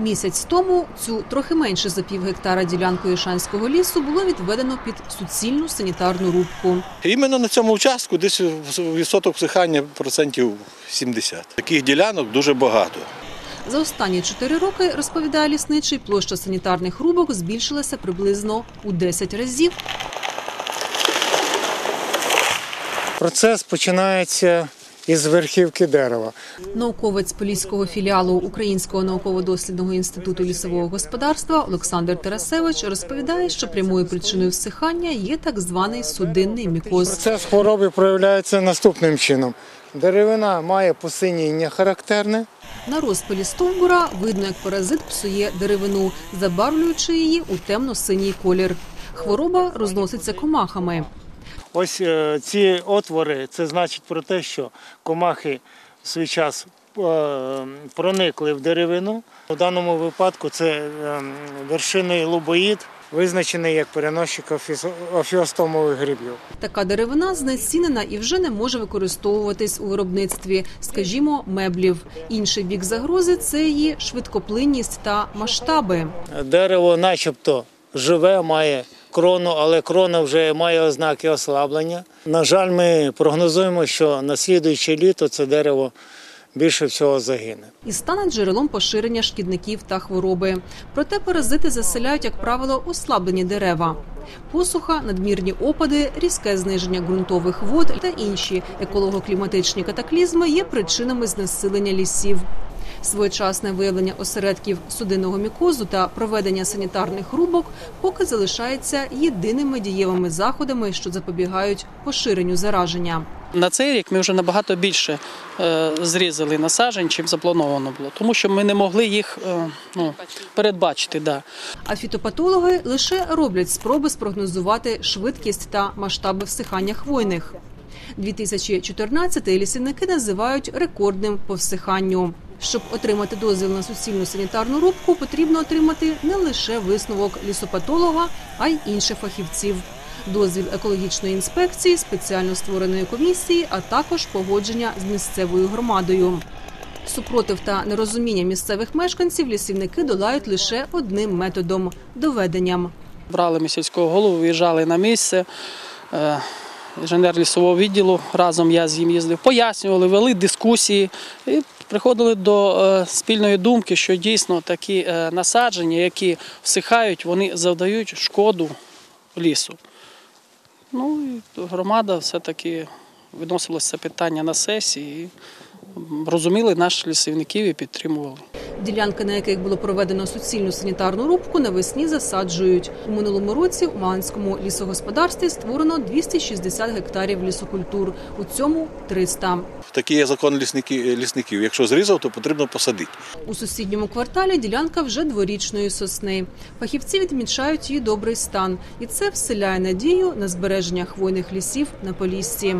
Місяць тому цю трохи менше за пів гектара ділянку Ішанського лісу було відведено під суцільну санітарну рубку. Іменно на цьому участку десь відсоток всихання процентів 70. Таких ділянок дуже багато. За останні чотири роки, розповідає лісничий, площа санітарних рубок збільшилася приблизно у 10 разів. Процес починається із верхівки дерева. Науковець Поліського філіалу Українського науково-дослідного інституту лісового господарства Олександр Тарасевич розповідає, що прямою причиною всихання є так званий судинний мікоз. Процес хвороби проявляється наступним чином. Деревина має посиніння характерне, На розпилі стовбура видно, як паразит псує деревину, забарвлюючи її у темно-синій колір. Хвороба розноситься комахами. Ось е, ці отвори, це значить про те, що комахи в свій час е, проникли в деревину. У даному випадку це е, вершинний лубоїд, визначений як переносчик офіостомових грибів. Така деревина знецінена і вже не може використовуватись у виробництві, скажімо, меблів. Інший бік загрози це її швидкоплинність та масштаби. Дерево, начебто, живе, має крону, але крона вже має ознаки ослаблення. На жаль, ми прогнозуємо, що на слідуюче літо це дерево більше всього загине. і стане джерелом поширення шкідників та хвороби. Проте паразити заселяють, як правило, ослаблені дерева. Посуха, надмірні опади, різке зниження ґрунтових вод та інші еколого-кліматичні катаклізми є причинами знесилення лісів. Своєчасне виявлення осередків судинного мікозу та проведення санітарних рубок поки залишається єдиними дієвими заходами, що запобігають поширенню зараження. На цей рік ми вже набагато більше е, зрізали насаджень, чим заплановано було, тому що ми не могли їх е, ну, передбачити. Да. А фітопатологи лише роблять спроби спрогнозувати швидкість та масштаби всихання хвойних. 2014 лісівники називають рекордним по всиханню. Щоб отримати дозвіл на суцільну санітарну рубку, потрібно отримати не лише висновок лісопатолога, а й інших фахівців. Дозвіл екологічної інспекції, спеціально створеної комісії, а також погодження з місцевою громадою. Супротив та нерозуміння місцевих мешканців лісівники долають лише одним методом доведенням. Брали ми сільського голову, виїжджали на місце. Інженер лісового відділу разом я з ним їздив, пояснювали, вели дискусії і приходили до е, спільної думки, що дійсно такі е, насадження, які всихають, вони завдають шкоду лісу. Ну і громада все-таки виносила це питання на сесії. І розуміли наших лісівників і підтримували. Ділянки, на яких було проведено суцільну санітарну рубку, навесні засаджують. У минулому році у Малинському лісогосподарстві створено 260 гектарів лісокультур. У цьому 300. Такий є закон лісники- лісників. Якщо зрізав, то потрібно посадити. У сусідньому кварталі ділянка вже дворічної сосни. Фахівці відмічають її добрий стан, і це вселяє надію на збереження хвойних лісів на Поліссі.